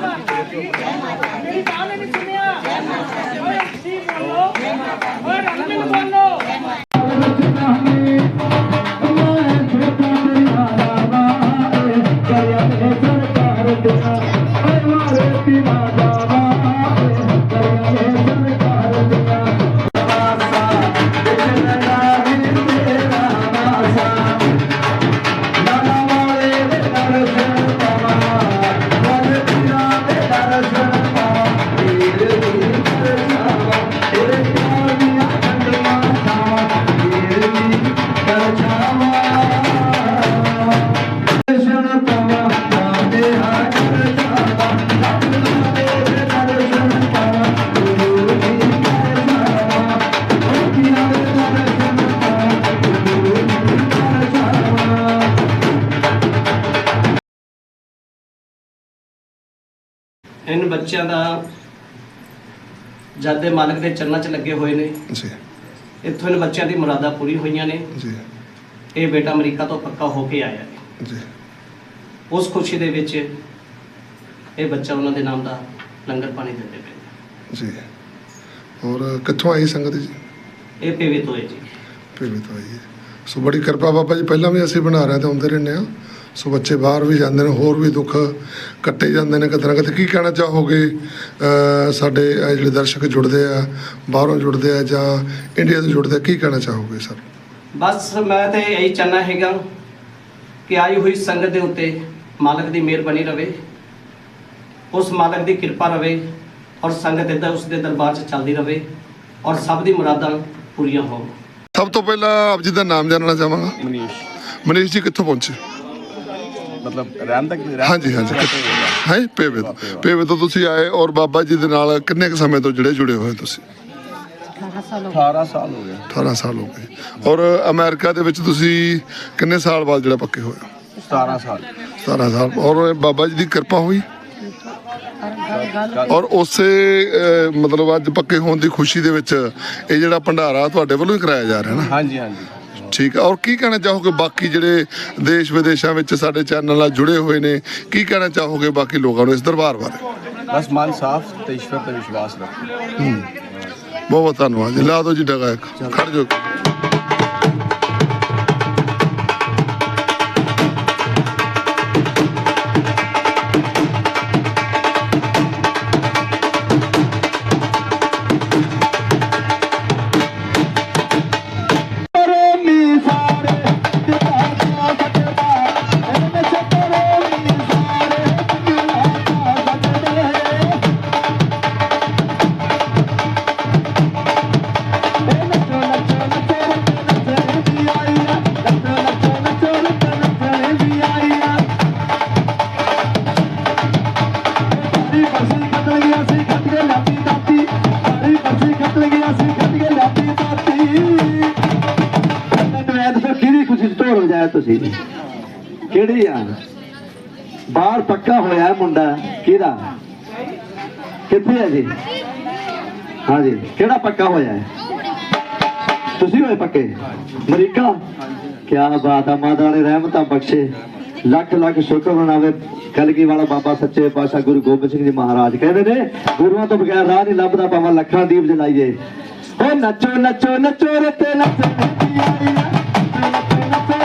मेरी माँ मैंने सुने ਇਨ ਬੱਚਿਆਂ ਦਾ ਜਦ ਦੇ ਮਾਲਕ ਦੇ ਚਰਨਾਂ 'ਚ ਲੱਗੇ ਹੋਏ ਨੇ। ਜੀ। ਇੱਥੋਂ ਇਨ ਬੱਚਿਆਂ ਦੀ ਮੁਰਾਦਾਂ ਪੂਰੀ ਹੋਈਆਂ ਨੇ। ਜੀ। ਇਹ ਬੇਟਾ ਅਮਰੀਕਾ ਤੋਂ ਪੱਕਾ ਹੋ ਕੇ ਆਇਆ ਹੈ। ਜੀ। ਉਸ ਖੁਸ਼ੀ ਦੇ ਵਿੱਚ ਇਹ ਬੱਚਾ ਉਹਨਾਂ ਦੇ ਨਾਮ ਦਾ ਲੰਗਰ ਪਾਣੀ ਦਿੰਦੇ ਪਏ। ਜੀ। ਔਰ ਕਿੱਥੋਂ ਆਈ ਸੰਗਤ ਜੀ? ਇਹ ਪੇਵੇ ਤੋਂ ਹੈ ਜੀ। ਭੇਵੇ ਤੋਂ ਆਈ ਹੈ। ਸੋ ਬੜੀ ਕਿਰਪਾ ਬਾਬਾ ਜੀ ਪਹਿਲਾਂ ਵੀ ਅਸੀਂ ਬਣਾ ਰਹੇ ਤੇ ਆਉਂਦੇ ਰਹਿੰਦੇ ਆ ਸੋ ਬੱਚੇ ਬਾਹਰ ਵੀ ਜਾਂਦੇ ਨੇ ਹੋਰ ਵੀ ਦੁੱਖ ਕੱਟੇ ਜਾਂਦੇ ਨੇ ਕਿਤੇ ਨਾ ਕਿਤੇ। ਕੀ ਕਹਿਣਾ ਚਾਹੋਗੇ ਸਾਡੇ ਇਹ ਜਿਹੜੇ ਦਰਸ਼ਕ ਜੁੜਦੇ ਆ ਬਾਹਰੋਂ ਜੁੜਦੇ ਆ ਜਾਂ ਇੰਡੀਆ ਤੋਂ ਜੁੜਦੇ ਆ ਕੀ ਕਹਿਣਾ ਚਾਹੋਗੇ ਸਰ? ਬਸ ਮੈਂ ਤੇ ਇਹੀ ਚਾਹਨਾ ਹੈਗਾ ਕਿ ਆਈ ਹੋਈ ਸੰਗਤ ਦੇ ਉੱਤੇ ਮਾਲਕ ਦੀ ਮਿਹਰ ਬਣੀ ਰਵੇ ਉਸ ਮਾਲਕ ਦੀ ਕਿਰਪਾ ਰਵੇ ਔਰ ਸੰਗਤ ਇਦਾਂ ਉਸ ਦੇ ਦਰਬਾਰ 'ਚ ਚੱਲਦੀ ਰਵੇ ਔਰ ਸਭ ਦੀ ਮੁਰਾਦਾਂ ਪੂਰੀਆਂ ਹੋਣ। ਸਭ ਤੋਂ ਪਹਿਲਾਂ ਆਪ ਜੀ ਦਾ ਨਾਮ ਜਾਣਨਾ ਚਾਹਾਂਗਾ। ਮਨੀਸ਼। ਮਨੀਸ਼ ਜੀ ਕਿੱਥੋਂ ਪਹੁੰਚੇ? ਮਤਲਬ ਰਹਿਣ ਤੱਕ ਰਹਿਣ ਹਾਂਜੀ ਹਾਂਜੀ। ਹੈ ਪੇਵੇ ਤੋਂ। ਪੇਵੇ ਤੋਂ ਤੁਸੀਂ ਆਏ ਔਰ ਬਾਬਾ ਜੀ ਦੇ ਨਾਲ ਕਿੰਨੇ ਕੁ ਸਮੇਂ ਤੋਂ ਜਿਹੜੇ ਜੁੜੇ ਹੋਏ ਤੁਸੀਂ? 18 ਸਾਲ ਹੋ ਗਏ। 18 ਸਾਲ ਹੋ ਗਏ। ਔਰ ਅਮਰੀਕਾ ਦੇ ਵਿੱਚ ਤੁਸੀਂ ਕਿੰਨੇ ਸਾਲ ਬਾਅਦ ਜਿਹੜਾ ਪੱਕੇ ਹੋਏ? ਹੋ? 17 ਸਾਲ। 17 ਸਾਲ। ਔਰ ਬਾਬਾ ਜੀ ਦੀ ਕਿਰਪਾ ਹੋਈ? ਔਰ ਉਸੇ ਅਹ, ਮਤਲਬ ਅੱਜ ਪੱਕੇ ਹੋਣ ਦੀ ਖੁਸ਼ੀ ਦੇ ਵਿੱਚ ਇਹ ਜਿਹੜਾ ਭੰਡਾਰਾ ਤੁਹਾਡੇ ਵੱਲੋਂ ਹੀ ਕਰਾਇਆ ਜਾ ਰਿਹਾ ਨਾ? ਹਾਂਜੀ ਹਾਂਜੀ। ਠੀਕ ਹੈ ਔਰ ਕੀ ਕਹਿਣਾ ਚਾਹੋਗੇ ਬਾਕੀ ਜਿਹੜੇ ਦੇਸ਼ ਵਿਦੇਸ਼ਾਂ ਵਿੱਚ ਸਾਡੇ ਚੈਨਲ ਨਾਲ ਜੁੜੇ ਹੋਏ ਨੇ? ਕੀ ਕਹਿਣਾ ਚਾਹੋਗੇ ਬਾਕੀ ਲੋਕਾਂ ਨੂੰ ਇਸ ਦਰਬਾਰ ਬਾਰੇ? ਬਸ ਮਨ ਸਾਫ਼ ਤੇ ਈਸ਼ਵਰ ਤੇ ਵਿਸ਼ਵਾਸ ਰੱਖੋ। ਬਹੁਤ ਬਹੁਤ ਧੰਨਵਾਦ ਜੀ। ਲਾ ਦਿਓ ਜੀ ਡਗਾ ਇੱਕ। ਖੜ ਜਾਓ। ਕਿਹੜੀ ਆ? ਬਾਹਰ ਪੱਕਾ ਹੋਇਆ ਮੁੰਡਾ। ਕਿਹਦਾ? ਕਿੱਥੇ ਹੈ ਜੀ? ਹਾਂਜੀ ਕਿਹੜਾ ਪੱਕਾ ਹੋਇਆ ਹੈ? ਤੁਸੀਂ ਹੋਏ ਪੱਕੇ? ਅਮਰੀਕਾ? ਕੀ ਬਾਤ ਆ, ਮਾਤਾ ਵਾਲੇ ਰਹਿਮਤਾਂ ਬਖਸ਼ੇ। ਲੱਖ ਲੱਖ ਸ਼ੁਕਰ ਮਨਾਵੇ। ਕਲਗੀ ਵਾਲਾ ਬਾਬਾ ਸੱਚੇ ਪਾਤਸ਼ਾਹ ਗੁਰੂ ਗੋਬਿੰਦ ਸਿੰਘ ਜੀ ਮਹਾਰਾਜ। ਕਹਿੰਦੇ ਨੇ, ਗੁਰੂਆਂ ਤੋਂ ਬਗੈਰ ਰਾਹ ਨਹੀਂ ਲੱਭਦਾ ਪਾਵਾਂ ਲੱਖਾਂ ਦੀਪ ਜਲਾਈਏ। ਓ ਨੱਚੋ ਨੱਚੋ ਨੱਚੋ ਰੇ ਤੇ ਨੱਚੋ ਨੱਚੋ ਨੱਚੋ।